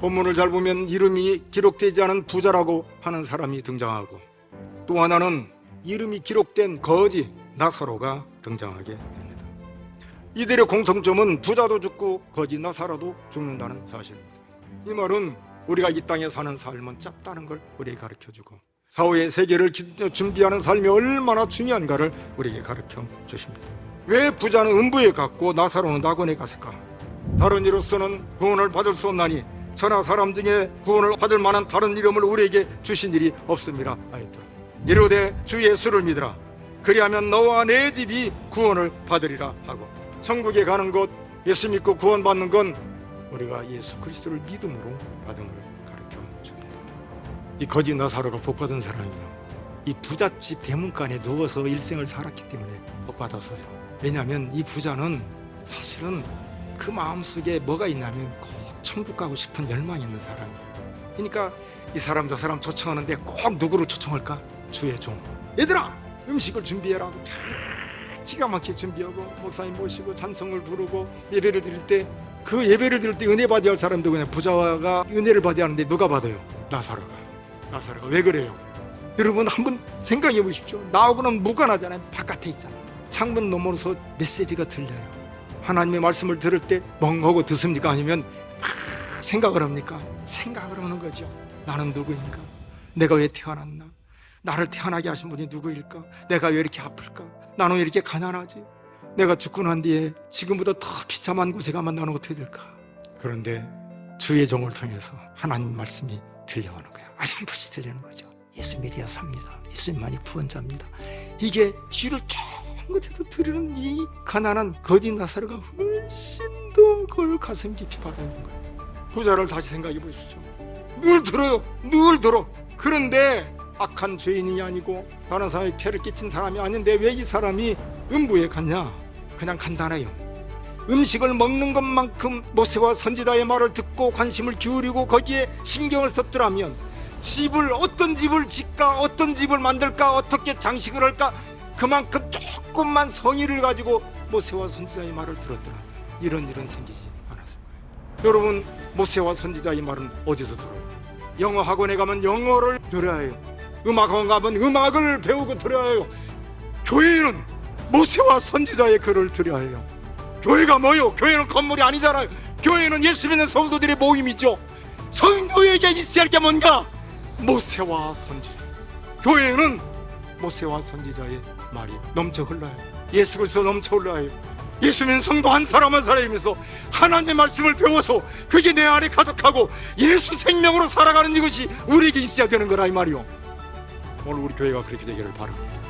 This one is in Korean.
본문을 잘 보면 이름이 기록되지 않은 부자라고 하는 사람이 등장하고 또 하나는 이름이 기록된 거지 나사로가 등장하게 됩니다. 이들의 공통점은 부자도 죽고 거지 나사로도 죽는다는 사실입니다. 이 말은 우리가 이 땅에 사는 삶은 짧다는 걸 우리에게 가르쳐 주고 사후의 세계를 기- 준비하는 삶이 얼마나 중요한가를 우리에게 가르쳐 주십니다. 왜 부자는 음부에 갔고 나사로는 낙원에 갔을까? 다른 이로서는 구원을 받을 수 없나니 천하 사람 중에 구원을 받을 만한 다른 이름을 우리에게 주신 일이 없습니다. 아이들 이르되 주 예수를 믿으라. 그리하면 너와 내 집이 구원을 받으리라 하고 천국에 가는 것 예수 믿고 구원받는 건 우리가 예수 그리스도를 믿음으로 받음을 가르쳐 줍니다. 이 거지 나사로가 복 받은 사람이요. 이 부잣집 대문간에 누워서 일생을 살았기 때문에 복 받았어요. 왜냐하면 이 부자는 사실은 그 마음속에 뭐가 있냐면 꼭 천국 가고 싶은 열망이 있는 사람이에요. 그러니까 이 사람 저 사람 초청하는데 꼭 누구를 초청할까? 주의 종. 얘들아 음식을 준비해라. 기가 막히게 준비하고 목사님 모시고 찬송을 부르고 예배를 드릴 때 그 예배를 드릴 때 은혜 받아야 할 사람도 그냥 부자가 은혜를 받아야 하는데 누가 받아요? 나사로가. 나사로가 왜 그래요? 여러분 한번 생각해 보십시오. 나하고는 무관하잖아요. 바깥에 있잖아요. 창문 너머로서 메시지가 들려요. 하나님의 말씀을 들을 때 멍하고 듣습니까? 아니면 막 생각을 합니까? 생각을 하는 거죠. 나는 누구인가? 내가 왜 태어났나? 나를 태어나게 하신 분이 누구일까? 내가 왜 이렇게 아플까? 나는 왜 이렇게 가난하지? 내가 죽고 난 뒤에 지금보다 더 비참한 곳에 가면 나는 어떻게 될까? 그런데 주의 종을 통해서 하나님 말씀이 들려오는 거야. 어렴풋이 들리는 거죠. 예수 믿어야 삽니다. 예수님만이 구원자입니다. 이게 귀를 쫑긋해서 들으는 이 가난한 거짓 나사로가 훨씬 더 그걸 가슴 깊이 받아들는 거예요. 부자를 다시 생각해 보십시오. 늘 들어요. 늘 들어. 그런데 악한 죄인이 아니고 다른 사람이 폐를 끼친 사람이 아닌데 왜 이 사람이 음부에 갔냐? 그냥 간단해요. 음식을 먹는 것만큼 모세와 선지자의 말을 듣고 관심을 기울이고 거기에 신경을 썼더라면 집을 어떤 집을 짓까 어떤 집을 만들까 어떻게 장식을 할까 그만큼 조금만 성의를 가지고 모세와 선지자의 말을 들었더라 이런 일은 생기지 여러분 모세와 선지자의 말은 어디서 들어요? 영어 학원에 가면 영어를 들어야 해요 음악 학원 가면 음악을 배우고 들어야 해요 교회는 모세와 선지자의 글을 들어야 해요 교회가 뭐요? 교회는 건물이 아니잖아요. 교회는 예수 믿는 성도들의 모임이죠. 성도에게 있어야 할 게 뭔가? 모세와 선지자. 교회는 모세와 선지자의 말이 넘쳐 흘러요. 예수 그리스도 넘쳐 흘러요. 예수 믿는 성도 한 사람 한 사람이면서 하나님의 말씀을 배워서 그게 내 안에 가득하고 예수 생명으로 살아가는 이것이 우리에게 있어야 되는 거라 이 말이요. 오늘 우리 교회가 그렇게 되기를 바랍니다.